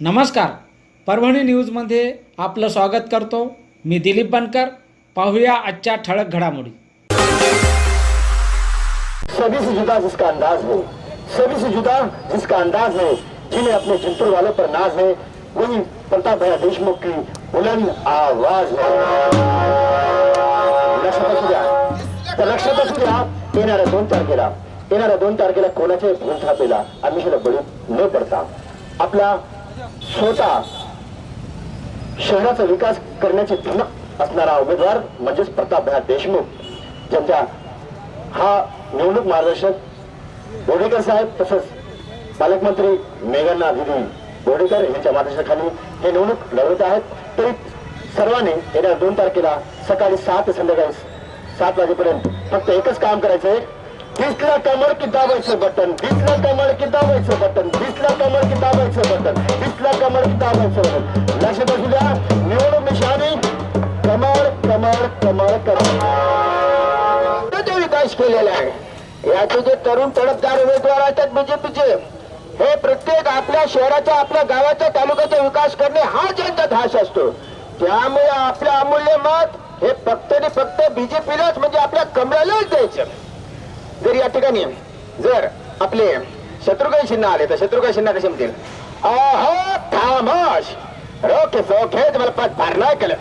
नमस्कार. परभणी न्यूजमध्ये आपलं स्वागत करतो. मी दिलीप बनकर. पाहूया आजच्या ठळक घडामोडी. सभी से जुदा जिसका अंदाज है सभी से जुदा जिसका अंदाज है जिन्हें अपने चिंतन वालों पर नाज है वही प्रताप भैया देशमुख की बुलंद आवाज है। लक्षात असू द्या। तर लक्षात असू द्या येणाऱ्या दोन तारखेला येणाऱ्या दोन तारखेला कोणाच्या भूल थापेला बळी न पडता आपला स्वतः शहराचा विकास करण्याची धमक असणारा उमेदवार म्हणजेच प्रताप देशमुख. ज्यांच्या हा निवडणूक मार्गदर्शक बोडेकर साहेब तसंच पालकमंत्री मेघना दिदी बोडेकर यांच्या मार्गदर्शनाखाली हे निवडणूक लढवत आहेत. तरी सर्वांनी येत्या दोन तारखेला सकाळी सात ते संध्याकाळी सात वाजेपर्यंत फक्त एकच काम करायचं आहे दिसला कमर की दाबायचं बटन. दिसला कमर की दाबायचं बटन. दिसला कमर की दाबायचं बटन. दिसला कमर की दाबायचं बटन. लक्षात असू द्या. निवडून निशाणी. कमर कमर कमर कमर. जे विकास केलेला आहे याचे जे तरुण तडफदार उमेदवार असतात बीजेपीचे हे प्रत्येक आपल्या शहराचा आपल्या गावाचा तालुक्याचा विकास करणे हा ज्यांचा ध्यास असतो. त्यामुळे आपलं अमूल्य मत हे फक्त आणि फक्त बीजेपीलाच म्हणजे आपल्या कमऱ्यालाच तर या ठिकाणी जर आपले शत्रुघ्न सिन्हा आले तर शत्रुघ्न सिन्हा कसे म्हणतील? अहो थामोश रोके सोखे तुम्हाला पद भर नाही केलं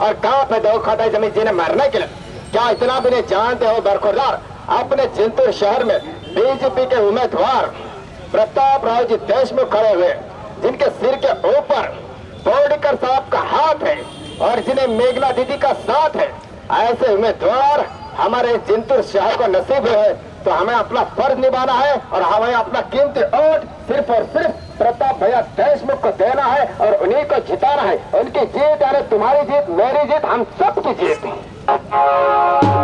और का पे दो खाता है जमीन जिन्हें मारना केलं क्या इतना भी नहीं जानते हो बरखुरदार? अपने जिंतूर शहर में बीजेपी के उम्मीदवार प्रताप राव जी देशमुख खड़े हुए जिनके सिर के ऊपर बोर्डकर साहब का हाथ है और जिन्हें मेघना दीदी का साथ है ऐसे उम्मीदवार हमारे जिंतुर शहर को नसीब है तो हमें अपना फर्ज निभाना है और हमें अपना कीमती वोट सिर्फ और सिर्फ प्रताप भैया देशमुख को देना है और उन्हीं को जिताना है। उनकी जीत यानी तुम्हारी जीत मेरी जीत हम सबकी जीत है।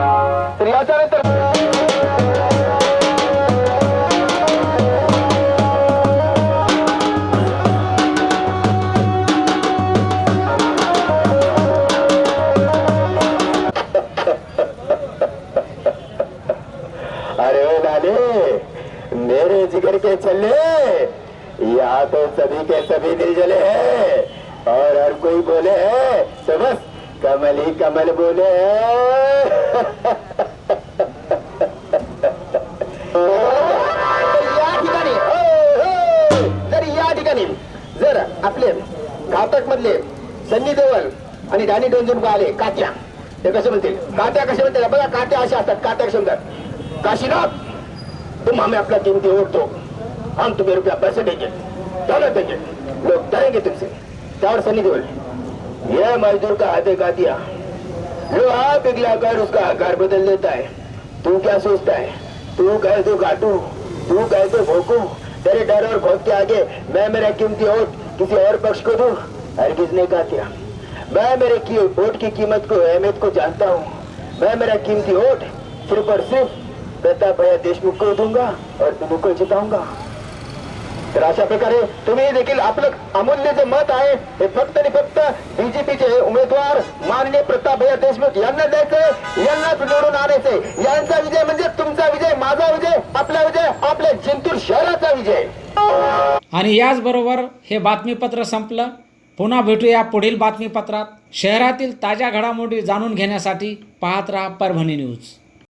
जिक्र के चले। यहाँ तो सभी के सभी दिल जले है। और हर कोई बोले है तो बस कमल ही कमल बोले जर या ठिकाणी जर आपले घातक मधले सन्नी देवल आणि डॅनी डोंजन आले काट्या ते कसे म्हणतील? काट्या कसे म्हणतील? बघा काट्या अशा असतात. काट्या कसे म्हणतात? काशीनाथ! तुम हमें अपना कीमती वोट दो हम तुम्हें रुपया पैसे देंगे डॉलर देंगे। लोग डरेंगे तुमसे। चार सनी देवल यह मजदूर का हाथे का दिया। लोहा पिघला कर उसका आकार बदल देता है। तू क्या सोचता है? तू कहे तो काटू तू कहे तो भोकू। तेरे डर और भोग के आगे मैं मेरा कीमती वोट किसी और पक्ष को दू? हरगिज ने कहा क्या मैं मेरे की वोट की कीमत को अहमियत को जानता हूँ। मैं मेरा कीमती वोट सिर्फ और सिर्फ प्रताप भैया देशमुख को दूंगा और तुम्ही को जिताऊंगा। तर अशा प्रकारे तुम्ही देखील आपलं अमूल्य जे मत आहे हे फक्त आणि फक्त बीजेपीचे उमेदवार माननीय प्रताप भैया देशमुख यांना द्यायचं यांनाच निवडून आणायचंय यांचा विजय म्हणजे तुमचा विजय माझा विजय आपला विजय आपल्या जिंतूर शहराचा विजय. आणि याचबरोबर हे बातमीपत्र संपलं. पुन्हा भेटूया पुढील बातमीपत्रात. शहरातील ताज्या घडामोडी जाणून घेण्यासाठी पाहत राहा परभणी न्यूज.